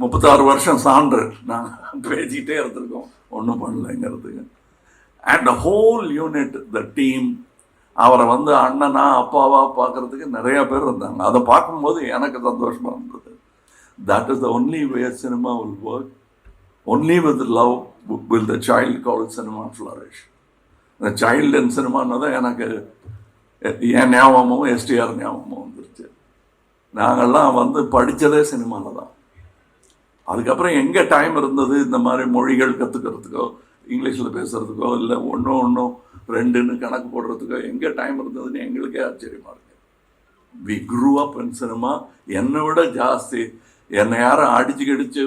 முப்பத்தாறு வருஷம் சான்று நாங்கள் பேசிக்கிட்டே இருந்திருக்கோம். ஒன்றும் பண்ணலைங்கிறதுக்கு and the whole unit the team அவரை வந்து அண்ணனா அப்பாவா பார்க்கறதுக்கு நிறைய பேர் இருந்தாங்க அதை பார்க்கும்போது எனக்கு சந்தோஷமாக இருந்தது. That is the only way cinema will work only with love will the child call cinema flourish இந்த சைல்டு இன் சினிமான்னு தான் எனக்கு என் ஞாபகமும் எஸ்டிஆர் ஞாபகமும் வந்துருச்சு. நாங்கள்லாம் வந்து படித்ததே சினிமாவில் தான். அதுக்கப்புறம் எங்கே டைம் இருந்தது? இந்த மாதிரி மொழிகள் கற்றுக்கிறதுக்கோ இங்கிலீஷில் பேசுகிறதுக்கோ இல்லை ஒன்றும் ஒன்றும் ரெண்டுன்னு கணக்கு போடுறதுக்கோ எங்கே டைம் இருந்ததுன்னு எங்களுக்கே ஆச்சரியமாக இருக்கு. We grew up in cinema என்னை விட ஜாஸ்தி. என்னை யாரும் அடிச்சு கடிச்சு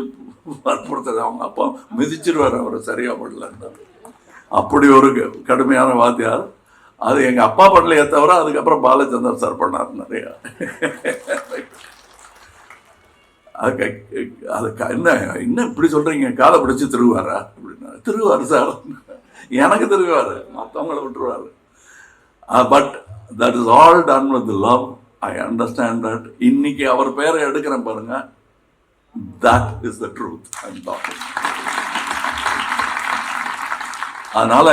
வற்புறுத்தது அவங்க அப்பா மிதிச்சிருவார் அவரை சரியாக பண்ணலன்னு. அப்படி ஒரு கடுமையான வாத்தியார். அது எங்கள் அப்பா பண்ணலையே தவிர அதுக்கப்புறம் பாலச்சந்தர் சார் பண்ணார் நிறையா. அதுக்கு அது க- என்ன என்ன இப்படி சொல்கிறீங்க காலை பிடிச்சி திருவாரா? அப்படின்னா திருவார் சார். எனக்கு திருவார் மற்றவங்கள விட்டுருவார். But that is all done with love I understand that இன்னைக்கு அவர் பேரை எடுக்கிறேன் பாருங்க. That is the truth and அதனால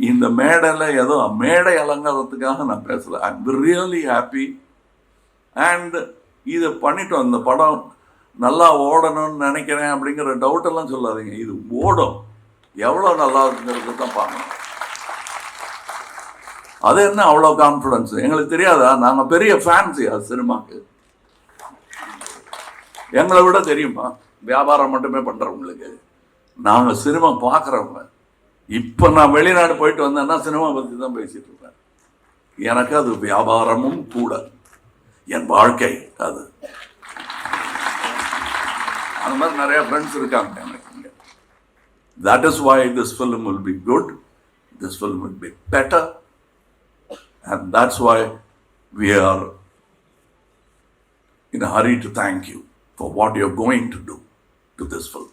இந்த மேடையில் ஏதோ மேடை அலங்காரத்துக்காக நான் பேசலை. ஐ ரியலி ஹாப்பி அண்ட் இதை பண்ணிட்டோம் இந்த படம் நல்லா ஓடணும்னு நினைக்கிறேன் அப்படிங்கிற டவுட்டெல்லாம் சொல்லாதீங்க. இது ஓடும். எவ்வளோ நல்லா இருக்குங்கிறது தான் பார்க்கணும். அது என்ன அவ்வளோ கான்ஃபிடன்ஸ் எங்களுக்கு தெரியாதா? நாங்கள் பெரிய ஃபேன்ஸியா சினிமாக்கு? எங்களை விட தெரியுமா? வியாபாரம் மட்டுமே பண்ணுறவங்களுக்கு நாங்கள் சினிமா பார்க்குறவங்க. இப்போ நான் வெளிநாடு போயிட்டு வந்தேன்னா சினிமா பற்றி தான் பேசிகிட்டு இருப்பேன். எனக்கு அது வியாபாரமும் கூட. என் வாழ்க்கை அது. அந்த மாதிரி நிறைய ஃப்ரெண்ட்ஸ் இருக்காங்க எனக்கு இங்கே that is why this film will be good this film will be better and that's why we are in a hurry to thank you for what you're going to do to this film.